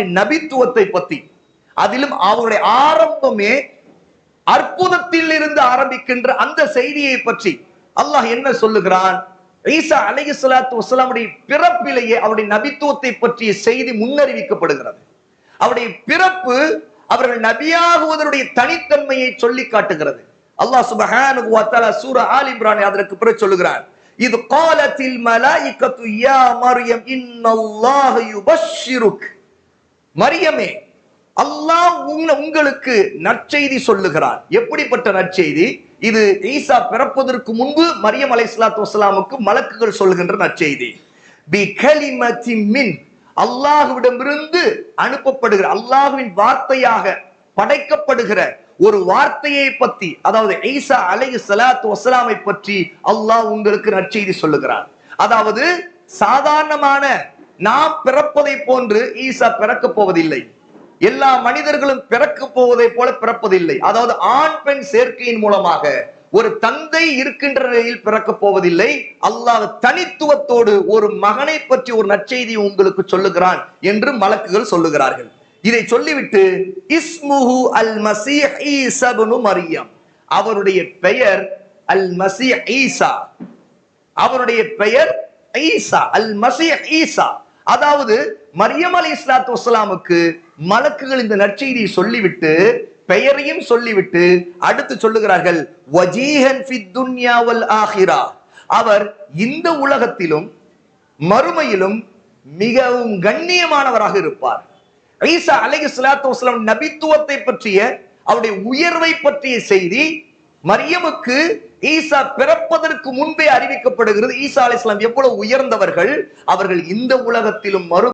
நபித்துவத்தை பத்தி அதிலும் அவருடைய ஆரம்பமே அற்புதத்தில் இருந்து ஆரம்பிக்கின்ற அந்த செய்தியை பற்றி அல்லாஹ் என்ன சொல்லுகிறான்? ஈசா அலைஹி சலாத்து வசலாமுடைய பிறப்பிலேயே அவருடைய நபித்துவத்தை பற்றிய செய்தி முன்னறிவிக்கப்படுகிறது. அவருடைய பிறப்பு அவர்கள் நபியாகுவதனுடைய தனித்தன்மையை சொல்லி காட்டுகிறது. அல்லாஹ் சுப்ஹானஹு வ தஆலா சூரா ஆல் இம்ரான் அதற்கு பிறகு சொல்லுகிறான் இது காலத்தில் மலாயிகத்து யா மரியம் இன்னல்லாஹ யுபஷ்ஷிருக் மரியமே அல்லாஹ் உங்க- உங்களுக்கு நற்செய்தி சொல்லுகிறார் எப்படிப்பட்ட நற்செய்தி? இது ஈசா பிறப்பதற்கு முன்பு மரியம் அலை சலாத்து வசலாமுக்கு மலக்குகள் சொல்லுகின்ற நற்செய்தி. பி கலிமதி மின் அல்லாஹுவிடமிருந்து அனுப்பப்படுகிற அல்லாஹ்வின் வார்த்தையாக படைக்கப்படுகிற ஒரு வார்த்தையை பத்தி அதாவது ஈசா அலை சலாத்து வசலாமை பற்றி அல்லாஹ் உங்களுக்கு நற்செய்தி சொல்லுகிறார் அதாவது சாதாரணமான நாம் பிறப்பதை போன்று ஈசா பிறக்க போவதில்லை. எல்லா மனிதர்களும் பிறக்க போவதை போல பிறப்பதில்லை. அதாவது ஆண் பெண் சேர்க்கையின் மூலமாக ஒரு தந்தை இருக்கின்ற நிலையில் பிறக்க போவதில்லை. அல்லாஹ் தனித்துவத்தோடு ஒரு மகனை பற்றி ஒரு நற்செய்தி உங்களுக்கு சொல்லுகிறான் என்று மலக்குகள் சொல்லுகிறார்கள். இதை சொல்லிவிட்டு இஸ்முஹு அல் மசீஹ் ஈசா மரியம். அவருடைய பெயர் அல் மசீஹ் ஈசா. அவருடைய பெயர் ஈசா அல் மசீஹ் ஈசா. அதாவது மரியம் அலி இஸ்லாத்து வசலாமுக்கு மலக்குகள் இந்த நற்செய்தியை சொல்லிவிட்டு பெயரையும் சொல்லிவிட்டு அடுத்து சொல்லுகிறார்கள் ஆஹிரா அவர் இந்த உலகத்திலும் மறுமையிலும் மிகவும் கண்ணியமானவராக இருப்பார். ஈசா அலை சலாத்து வசலாம் நபித்துவத்தை பற்றிய அவருடைய உயர்வை பற்றிய செய்தி மரியமுக்கு ஈசா பிறப்பதற்கு முன்பே அறிவிக்கப்படுகிறது. ஈசா இஸ்லாம் எவ்வளவு உயர்ந்தவர்கள் அவர்கள் இந்த உலகத்திலும் மறு